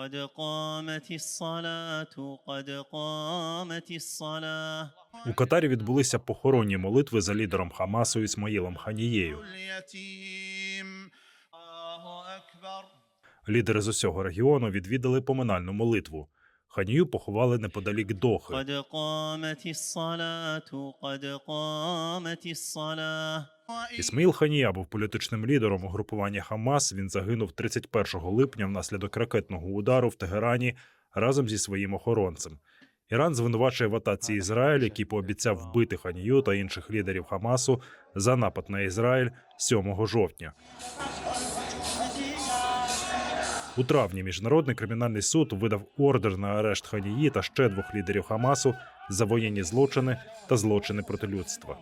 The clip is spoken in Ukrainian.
قد قامت الصلاة قد قامت الصلاة У Катарі відбулися похоронні молитви за лідером Хамасу Ісмаїлом Ханією. اليتيم الله أكبر Лідери з усього регіону відвідали поминальну молитву. Ханію поховали неподалік Дохи. Ісмаїл Ханія був політичним лідером угрупування Хамас. Він загинув 31 липня внаслідок ракетного удару в Тегерані разом зі своїм охоронцем. Іран звинувачує в атаці Ізраїль, який пообіцяв вбити ханію та інших лідерів Хамасу за напад на Ізраїль 7 жовтня. У травні міжнародний кримінальний суд видав ордер на арешт Ханії та ще двох лідерів Хамасу за воєнні злочини та злочини проти людства.